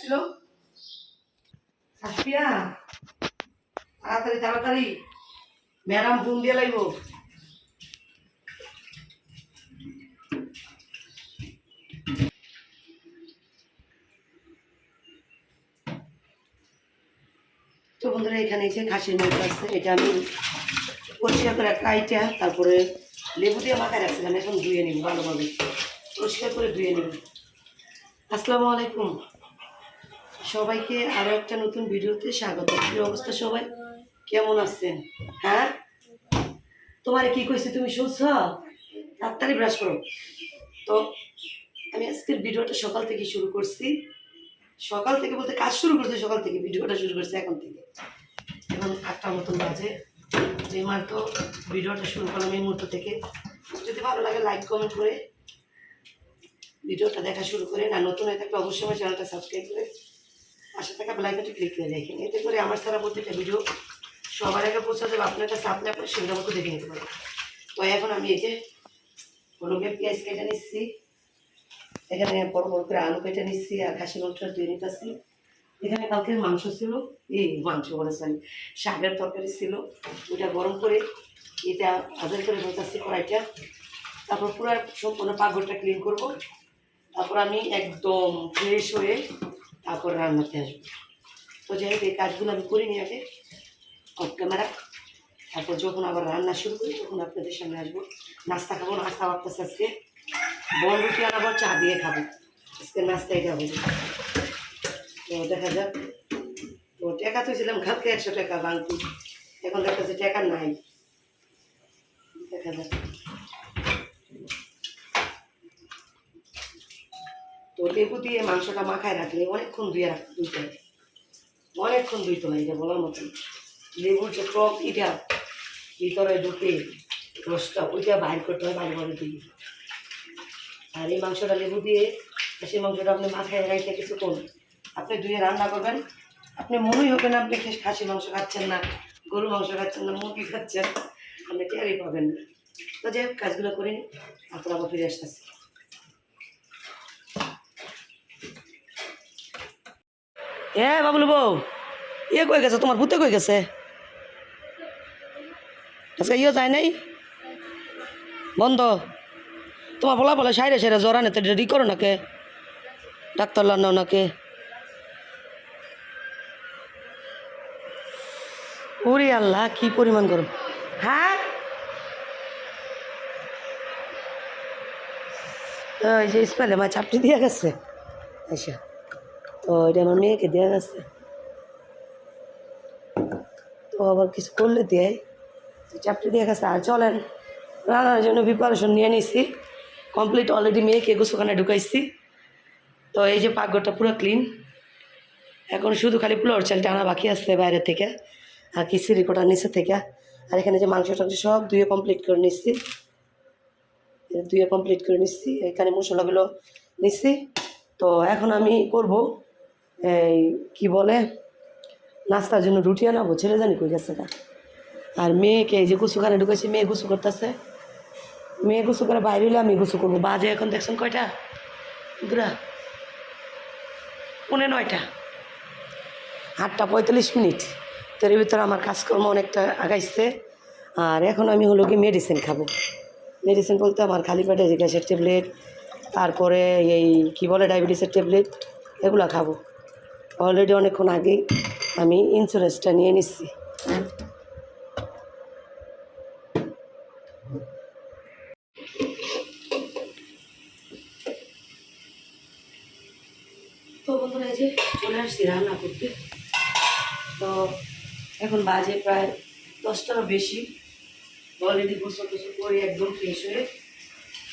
ছিল সাসপিয়া তাড়াতাড়ি তাড়াতাড়ি। ম্যাডাম ফোন দিয়ে লাগব। তো বন্ধুরা, এখানে এসে খাসির মাংস আছে। এটা আমি পরিষ্কার করে কাইটা তারপরে লেবু দিয়ে মাখায় রাখছিলাম। এখন ধুয়ে নিব, ভালোভাবে। পরিষ্কার করে ধুয়ে নিব। আসসালামু আলাইকুম। সবাইকে আরও একটা নতুন ভিডিওতে স্বাগত। কি অবস্থা সবাই? কেমন আছেন? হ্যাঁ? তোমার কি কইছে তুমি শুনছ? তাড়াতাড়ি ব্রাশ করো। তো আমি আজকের ভিডিওটা সকাল থেকে শুরু করছি। সকাল থেকে বলতে কাজ শুরু করছি, সকাল থেকে ভিডিওটা শুরু করছি এখন থেকে। এখন আটটার মতন বাজে। যে মার তো ভিডিওটা শুরু করলাম এই মুহূর্ত থেকে। যদি ভালো লাগে লাইক কমেন্ট করে ভিডিওটা দেখা শুরু করে। না নতুন হয়ে থাকলে অবশ্যই আমার চ্যানেলটা সাবস্ক্রাইব করে পাশে থাকা বেলাইকনটি ক্লিক করে রাখেন এতে করে আমার সারা প্রত্যেকটা ভিডিও সবার আগে পৌঁছা যাবে আপনার কাছে, আপনি আপনার সুবিধা মতো দেখে নিতে পারেন তো এখন আমি এই যে হলুদে পেঁয়াজ কেটে নিচ্ছি, এখানে বড় বড় করে আলু কেটে নিচ্ছি আর খাসি মাংসটা ধুয়ে নিতেছি এখানে কালকে মাংস ছিল, এই মাংস বলে সরি শাকের তরকারি ছিল। ওটা গরম করে, এটা আদার করে ধরতেছি কড়াইটা। তারপর পুরো সম্পূর্ণ পাগড়টা ক্লিন করব। তারপর আমি একদম ফ্রেশ হয়ে তারপর রান্নাতে আসব। তো যাই হোক, এই কাজগুলো আমি করিনি আগে অফ ক্যামেরা তারপর যখন আবার রান্না শুরু করি, তখন আপনাদের সামনে আসব। নাস্তা খাব, নাস্তা ভাবতেছে আজকে। বন রুটি আবার চা দিয়ে খাব। আজকে নাস্তা এটা হবে তো দেখা যাক। তো টাকা তো ছিলাম কালকে একশো টাকা বাংতি। এখন দেখতেছি টাকা নাই। দেখা যাক। তো লেবু দিয়ে মাংসটা মাখায় রাখলে অনেকক্ষণ ধুয়ে রাখ ধুইতে হয় অনেকক্ষণ ধুইতে হয় এটা বলার মতন। লেবুর যে টক, এটা ভিতরে ঢুকে রসটা, ওইটা বাইর করতে হয় বাইরে দিয়ে। আর এই মাংসটা লেবু দিয়ে সেই মাংসটা আপনি মাথায় রাখতে কিছুক্ষণ আপনি ধুয়ে রান্না করবেন। আপনি মনেই হবে না, আপনি খাসি মাংস খাচ্ছেন না গরু মাংস খাচ্ছেন না, মুরগি খাচ্ছেন, আপনি টেরই পাবেন না। তো যাই কাজগুলো করে নিন তারপর আবার ফিরে আসতেছি। এ, বাবলু বউ ইয়ে কই গেছে? তোমার ভূতে কই গেছে? আজকে ইয়ে যায় নাই? বন্ধ। তোমার বলা বলে সাইরে সাইরে জ্বরা নেতে রেডি করো নাকে? ডাক্তার লানাও নাকে? ওরে আল্লাহ, কি পরিমাণ গরম। হ্যাঁ? ওই যে ইসমাইলে মা চাপটি দিয়ে গেছে। আচ্ছা। তো এটা আমার মেয়েকে দেওয়া গেছে। তো আবার কিছু করলে দেয়। চাপটি দিয়ে গেছে। আর চলেন, রান্নার জন্য প্রিপারেশন নিয়ে নিছি। কমপ্লিট অলরেডি মেয়েকে গোসুখানে ঢুকাইছি। তো এই যে পাকঘরটা পুরো ক্লিন এখন শুধু খালি পোলাওর চালটা আনা বাকি আছে বাইরে থেকে, আর কি সিরিকোটার নিচে থেকে। আর এখানে যে মাংস টাংস সব ধুয়ে কমপ্লিট করে নিচ্ছি ধুয়ে কমপ্লিট করে নিচ্ছি এখানে মশলাগুলো নিচ্ছি তো এখন আমি করব এই, কি বলে? নাস্তার জন্য রুটি আনাবো, ছেলে জানি কই গেছে না আর মেয়েকে এই যে গুছুখানে ঢুকেছি, মেয়ে গুছু করতেছে। মেয়ে গুছু করে বাইরে হলে আমি গুছু করব। বাজে এখন, দেখছেন কয়টা? দুরা। পৌনে নয়টা। আটটা পঁয়তাল্লিশ মিনিট। তো এর ভিতরে আমার কাজকর্ম অনেকটা আগাইছে। আর এখন আমি হলো কি মেডিসিন খাব। মেডিসিন বলতে আমার খালি পেটে যে গ্যাসের ট্যাবলেট তারপরে এই, কি বলে ডায়াবেটিসের ট্যাবলেট এগুলো খাব। অলরেডি অনেকক্ষণ আগেই আমি ইন্স্যুরেন্সটা নিয়ে নিচ্ছি। তো চলে আসছি রান্না করতে। তো এখন বাজে প্রায় দশটারও বেশি। অলরেডি গোসল টোসল করে একদম ফ্রেশ হয়ে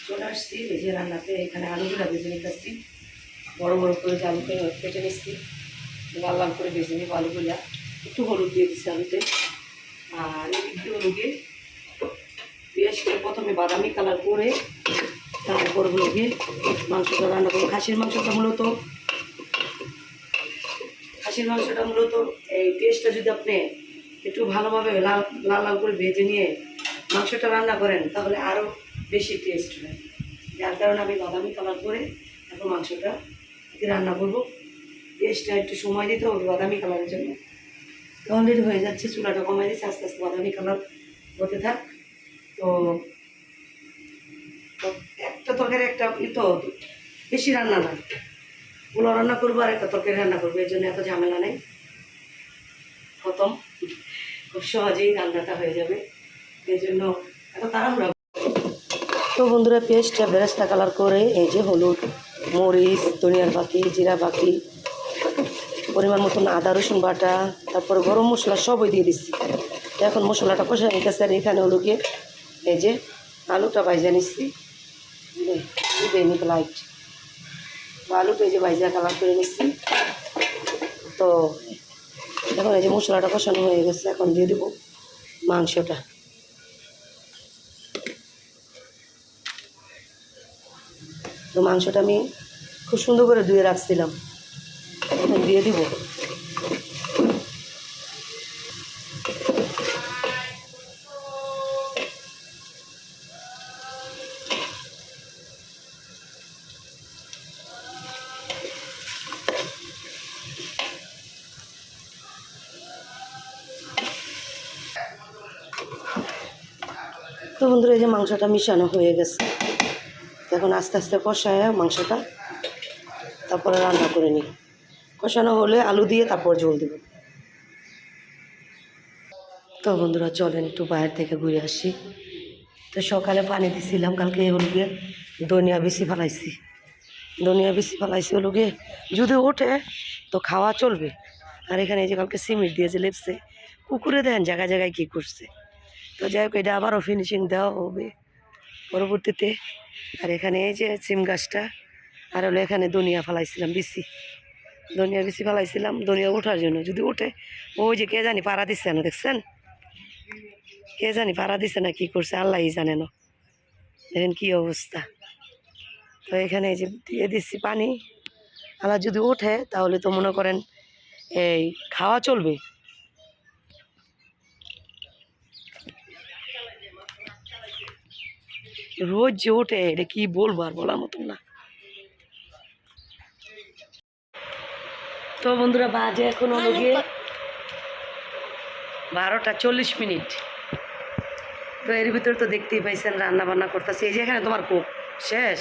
চলে আসছি। যে রান্নাতে এখানে আলুগুলো ভেজে নিতেছি। বড় বড় করে আলু কেটে নিচ্ছি। লাল লাল করে ভেজে নিব আলুগুলা একটু হলুদ দিয়ে দিচ্ছি আলুতে। আর একটু হলুদে পেঁয়াজটা প্রথমে বাদামি কালার করে তারপর হলো গিয়ে মাংসটা রান্না করব। খাসির মাংসটা মূলত, খাসির মাংসটা মূলত এই পেঁয়াজটা যদি আপনি একটু ভালোভাবে লাল লাল লাল করে ভেজে নিয়ে মাংসটা রান্না করেন, তাহলে আরও বেশি টেস্ট হয়। যার কারণে আমি বাদামি কালার করে এখন মাংসটা রান্না করব। পেস্টটা একটু সময় দিতে হবে বাদামি কালারের জন্য। অলরেডি হয়ে যাচ্ছে, চুলাটা কমাই দিচ্ছে, আস্তে আস্তে বাদামি কালার হতে থাক। তো একটা তরকারি একটা তো, বেশি রান্না না। পোলাও রান্না করব আর একটা তরকারি রান্না করব, এর জন্য এত ঝামেলা নেই। খতম। খুব সহজেই রান্নাটা হয়ে যাবে। এই জন্য এত তাড়াহুড়া। তো বন্ধুরা, পেস্টটা বেরেস্তা কালার করে, এই যে হলুদ, মরিচ, ধনিয়ার বাকি জিরা বাকি পরিমাণ মতন আদা, রসুন বাটা, তারপরে গরম মশলা সবই দিয়ে দিচ্ছি এখন মশলাটা কষা নিতেছে আর এখানে হলো গিয়ে এই যে আলুটা ভাইজা নিচ্ছি দেয়নি লাইট আলুটা এই যে ভাইজা কালার করে নিচ্ছি তো এখন এই যে মশলাটা কষানো হয়ে গেছে, এখন দিয়ে দেবো মাংসটা। তো মাংসটা আমি খুব সুন্দর করে ধুয়ে রাখছিলাম। এখন দিয়ে দিব। তো বন্ধুরা, এই যে মাংসটা মিশানো হয়ে গেছে। এখন আস্তে আস্তে কষায় মাংসটা তারপরে রান্না করে নিই। কষানো হলে আলু দিয়ে তারপর ঝোল দেব। তো বন্ধুরা, চলেন একটু বাইরে থেকে ঘুরে আসি। তো সকালে পানি দিছিলাম, কালকে হলো গিয়ে ধনিয়া বেশি ফেলাইছি। ধনিয়া বেশি ফেলাইছি হলো গিয়ে যদি ওঠে তো খাওয়া চলবে। আর এখানে এই যে কালকে সিমেন্ট দিয়েছে লেপসে কুকুরে দেন জায়গায় জায়গায় কী করছে। তো যাই হোক, এটা আবারও ফিনিশিং দেওয়া হবে পরবর্তীতে। আর এখানে এই যে সিম গাছটা, আর হলো এখানে ধনিয়া ফেলাইছিলাম বেশি। ধনিয়া বেশি ফেলাইছিলাম, ধনিয়া ওঠার জন্য। যদি ওঠে ওই যে কে জানি পাড়া দিচ্ছে না, দেখছেন? কে জানি পাড়া দিচ্ছে না, কি করছে আল্লাহ জানে না। দেখেন কী অবস্থা। তো এখানে যে দিয়ে দিচ্ছি পানি। আল্লাহ যদি ওঠে, তাহলে তো মনে করেন এই খাওয়া চলবে। রোজ যে ওঠে, এটা কি বলব আর বলার মতন না। তো বন্ধুরা, বাজে এখন হলো গিয়ে বারোটা চল্লিশ মিনিট। তো এর ভিতরে তো দেখতেই পাইছেন রান্না বান্না করতেছে। এই যে এখানে তোমার কোক শেষ।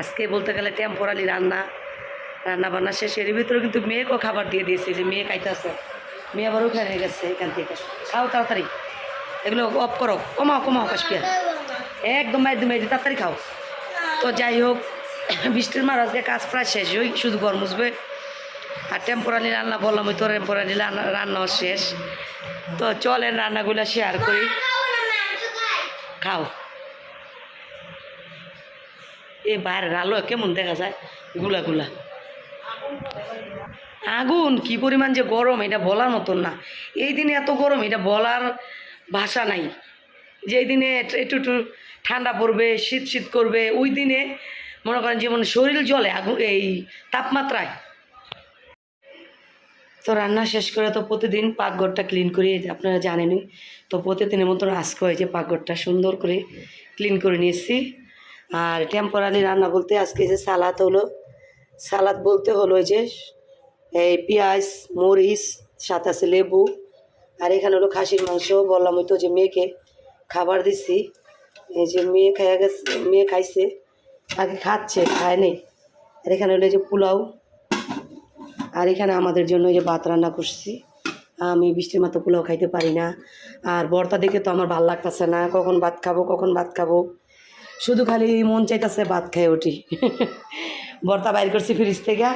আজকে বলতে গেলে টেম্পোরালি রান্না রান্না বান্না শেষ। এর ভিতরে কিন্তু মেয়েকেও খাবার দিয়ে দিয়েছে, যে মেয়ে খাইতেছে। মেয়ে আবার ওখানে গেছে এখান থেকে। খাও তাড়াতাড়ি। এগুলো অফ করো। কমাও কমাও কাশপিয়া একদম একদম তাড়াতাড়ি খাও। তো যাই হোক বৃষ্টির মার আজকে কাজ প্রায় শেষ, ওই শুধু ঘর মুছবে। আর টেম্পোরালি রান্না বললাম, ওই তো টেম্পোরালি রান্না, রান্নাও শেষ। তো চলেন রান্নাগুলো শেয়ার করি। খাও। এ বাইরের আলো কেমন দেখা যায়? গুলা গুলা। আগুন, কি পরিমাণ যে গরম, এটা বলার মতন না। এই দিনে এত গরম, এটা বলার ভাষা নাই। যে দিনে একটু একটু ঠান্ডা পড়বে, শীত শীত করবে, ওই দিনে মনে করেন যেমন শরীর জলে, আগুন, এই তাপমাত্রায়। তো রান্না শেষ করে তো প্রতিদিন পাকঘরটা ক্লিন করি আপনারা জানেনই। তো প্রতিদিনের মতন আজকে হয়েছে পাকঘরটা সুন্দর করে ক্লিন করে নিয়েছি। আর টেম্পোরারি রান্না বলতে আজকে যে সালাদ হলো, সালাদ বলতে হলো যে এই পেঁয়াজ, মরিচ, সাথে আছে লেবু। আর এখানে হলো খাসির মাংস, বললাম ওই তো যে মেয়েকে খাবার দিচ্ছি এই যে মেয়ে খাইয়া গেছে, মেয়ে খাইছে। আগে খাচ্ছে খায় নেই আর এখানে হলো যে পোলাও। আর এখানে আমাদের জন্য যে ভাত রান্না করছি। আমি বৃষ্টির মতো পোলাও খাইতে পারি না। আর বর্তা দেখে তো আমার ভালো লাগতেছে না। কখন ভাত খাব, কখন ভাত খাব। শুধু খালি মন চাইতেছে ভাত খেয়ে উঠি। বর্তা বাইর করছি ফ্রিজ থেকে।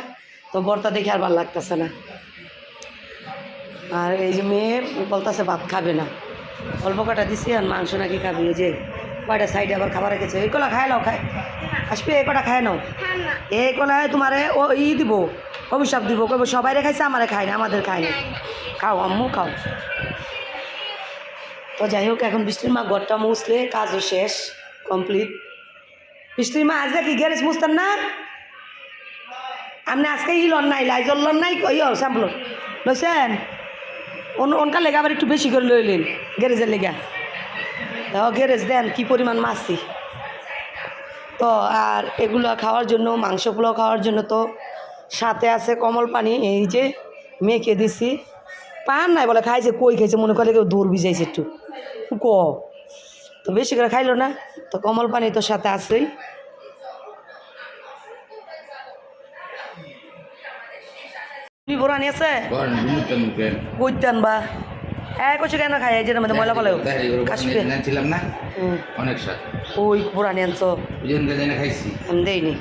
তো বর্তা দেখে আর ভালো লাগতেছে না। আর এই যে মেয়ে বলতেছে ভাত খাবে না। অল্প কটা দিছি আর মাংস নাকি খাবি। যে কয়টা সাইডে আবার খাবার রেখেছে। এই কলা খায় নাও খায়। আসবে, এই কটা খায় নাও। এই কলায় তোমারে ও ই দিব, অভিশাপ দিব, কইব সবাই খাইছে, আমারে খায় না, আমাদের খায় না। খাও, আম্মু, খাও। তো যাই হোক, এখন বৃষ্টির মা ঘরটা মুছলে, কাজও শেষ কমপ্লিট বৃষ্টির মা আজকে কি গ্যারেজ মুছতেন না? আপনি আজকে ই লন নাই, লাইজল লন নাই ইয় শ্যাম্পল লইছেন? অন অনকার লেগে আবার একটু বেশি করে লইলেন, গ্যারেজের লেগা। গ্যারেজ দেন, কি পরিমাণ মাছছি তো আর এগুলো খাওয়ার জন্য মাংস পোলাও খাওয়ার জন্য তো সাথে আছে কমল পানি এই যে মেখে দিছি। পান নাই বলে খাইছে কই খাইছে মনে করে কেউ দৌড় ভিজাইছে একটু। ক? তো বেশি করে খাইলো না তো কমল পানি তো সাথে আছেই। বোরানি আছে. কইতেন বা হ্যাঁ কইছে কেন খাই এই যে মধ্যে ময়লা কাশ্মীর ছিলাম না? অনেক সাথে ওই বোরানি আনছো। খাইছি। আমি দেইনি।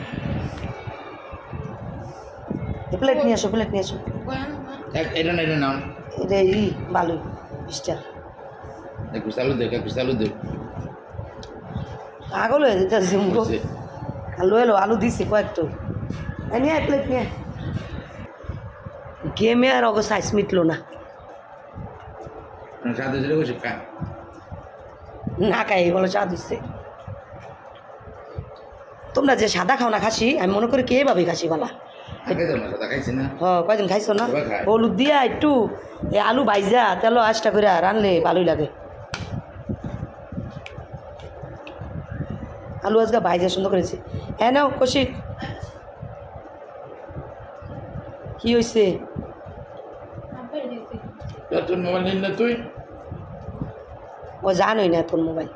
প্লেট নিয়ে আসো প্লেট নিয়ে আসো। এটা না এটা নাও। এটা ই বালু বিশটা। একটু চালু দেখ চালু দেখ। আগল হয়ে যেতে জিমগো আলু এলো আলু দিছি কয়েকটা। নিয়ে প্লেট নিয়ে। গেমে আর অগ সাইজ মিটলো না। সাথে ছেড়ে বসে খা। না খাই বলো চা দিচ্ছে। তোমরা যে সাদা খাও না খাসি আমি মনে করি কে ভাবি খাসি বালা কয়দিন খাইছো না। হলুদ দিয়া একটু আলু ভাইজা তেল আশটা করে রানলে ভালোই লাগে। আলু আজকে ভাইজা সুন্দর করেছি। হ্যাঁ নাও কষি কি হয়েছে তোর মোবাইল নিন না তুই? ও জানোই না তোর মোবাইল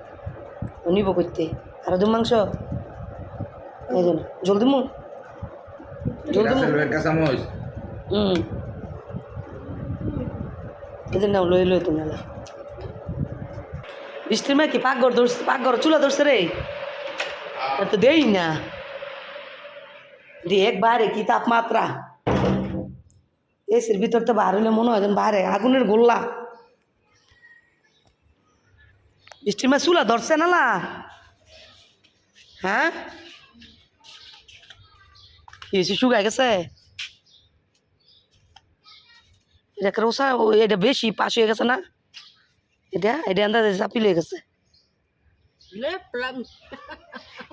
ও নিব করতে আর দু মাংস? এই জন্য জলদি মু জলদি মু রাসেল ভাইয়ের কাঁচামচ হুম এদের নাও লই লই তুমি বৃষ্টির মেয়ে কি পাকঘর ধরছে পাকঘর চুলা ধরছে রে তো দেই না। দি একবারে কি তাপমাত্রা এসির ভিতর তো বার হইলে মনে হয় যেন বাহারে আগুনের গোল্লা। বৃষ্টির মেয়ে চুলা ধরছে না না? হ্যাঁ? হয়েছে শুকাই গেছে? এটা ক্রোসা ও এটা বেশি পাশ হয়ে গেছে না? এটা এটা আন্দাজে চাপি হয়ে গেছে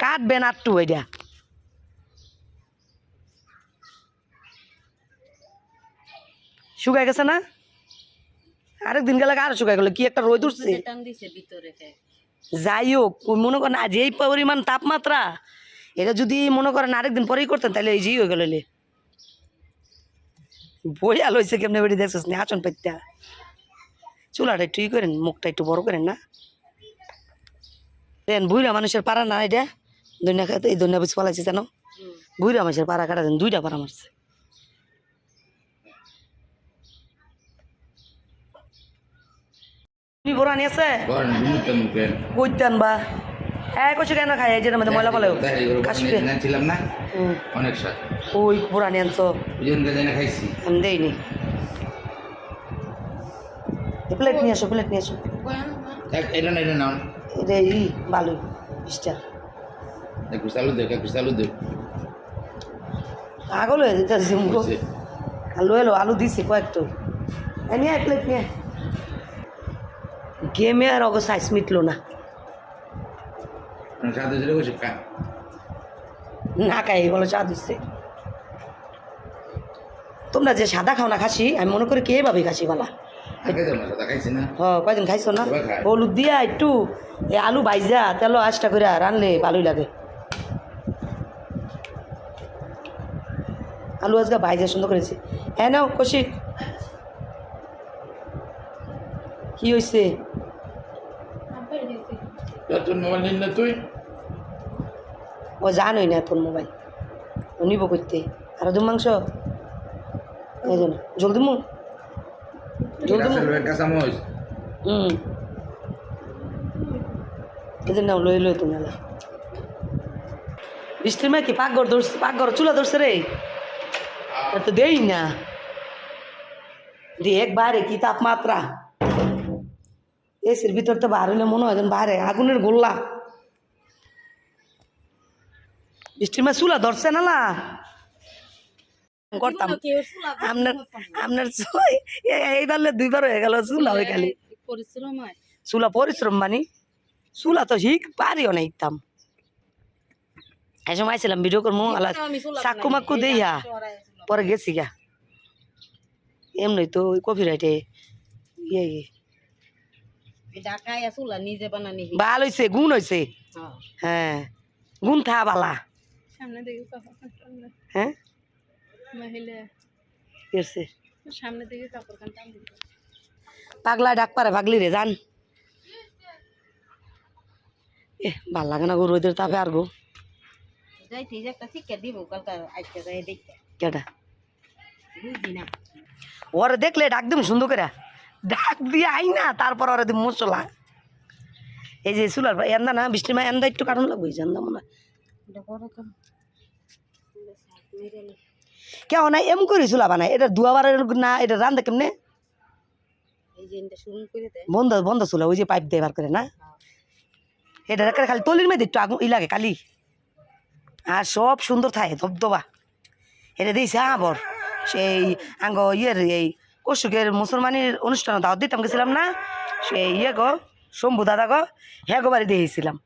কাটবেন আটটু এটা। শুকাই গেছে না? আরেক দিন গেলে আরও শুকাই গেল। কি একটা রোদ উঠছে? যাই হোক মনে করেন আজ এই পরিমাণ তাপমাত্রা এটা যদি মনে করেন আরেকদিন পরেই করতেন তাহলে এই যেই হয়ে গেল বইয়া লইছে কেমনে বেড়ি দেখছিস না? আচন পেত্যা চুলাটা একটু ই করেন মুখটা একটু বড় করেন না। দেন বুড়া মানুষের পাড়া না এটা? দুনিয়া খাতে এই দুনিয়া বেশি পালাইছে জানো বুড়া মানুষের পাড়া কাটা দেন দুইটা পাড়া মারছে। তুমি. কইতেন বা। হ্যাঁ কইছে কেন খাই? এই যে মধ্যে ময়লা পালাও কাশ্মীর ছিলাম না? অনেক সাথে ওই বোরানি আনছো। বুঝলেন কে জানে খাইছি। আমি দেইনি। প্লেট নিয়ে আসো প্লেট নিয়ে আসো। এক- এটা না এটা নাও। এটা ই বিশটা। দেখ দেখ। আগল হয়ে যেতে আলু এলো আলু দিছি কয়েকটা। নিয়ে প্লেট নিয়ে। গেমে আর অগ সাইজ মিটলো না। মানে না খাই বলো চা দিচ্ছে তোমরা যে সাদা খাও না খাসি আমি মনে করি কে ভাবি খাসি বালা। না? না কয়দিন খাইছো না? হলুদ দিয়া একটু এ আলু ভাইজা তেল আশটা করে রানলে ভালোই লাগে। আলু আজকে ভাইজা সুন্দর করেছি। হ্যাঁ নাও কষি কি হয়েছে তোর মোবাইল নিন না তুই? ও জানোই না তোর মোবাইল। ও নিব করতে আর দু মাংস? এই জন্য জলদি মু জলদি মু রাসেল ভাইয়ের কাঁচামচ হুম। এদের নাও লই লই তুমি না বৃষ্টির মেয়ে কি পাকঘর ধরছে পাকঘর চুলা ধরছে রে? এটা তো দেই না। দি একবারে কি তাপমাত্রা? এসির ভিতর তো বার হইলে মনে হয় যেন বাহারে আগুনের গোল্লা। বৃষ্টির চুলা ধরছে না না? করতাম। আপনার আপনার এই দুইবার হয়ে গেল চুলা হয়ে পরিশ্রম চুলা পরিশ্রম মানি? চুলা তো শিখ পারিও না ইতাম এই সময় ভিডিও করব আলা মাক্কু পরে গেছি গা। এমনি তো ওই কফি রাইটে ইয়ে ইয়ে ঢাকায় নিজে বানানি ভালো হয়েছে গুণ হয়েছে হ্যাঁ। গুণ থা বালা। সামনে দেখি হ্যাঁ? মহিলা এসছে সামনে থেকে কাপড় কান পাগলা ডাক পারে পাগলি রে জান। এ ভালো লাগে না গো রোদের তাপে আর গো। যাইতে যে একটা শিক্ষা দিব কালকে আজকে যাই দেখতে। কেটা বুঝছি না। ওরে দেখলে ডাক দিম সুন্দর করে ডাক দিয়ে আই না তারপর ওরে দিম মশলা। এই যে চুলার এন্দা না বৃষ্টির মা এন্দা একটু কারণ লাগবে এন্দা। এটা কেউ না এম করে চুলা বানায়। এটা দুয়াবার না এটা রান্ধে কেমনে? বন্ধ বন্ধ চুলা ওই যে পাইপ দিয়ে বার করে না? এটা খালি তলির মেয়েদের একটু আগুন ই লাগে কালি। আর সব সুন্দর থাকে ধবধবা। এটা দিয়েছে আবর সেই আঙ্গ ইয়ের এই কৌশুকের মুসলমানের অনুষ্ঠানে দাওয়াত দিতাম, গেছিলাম না? সে ইয়ে গো, শম্ভু দাদা গো হ্যাঁ গো বাড়ি দিয়েছিলাম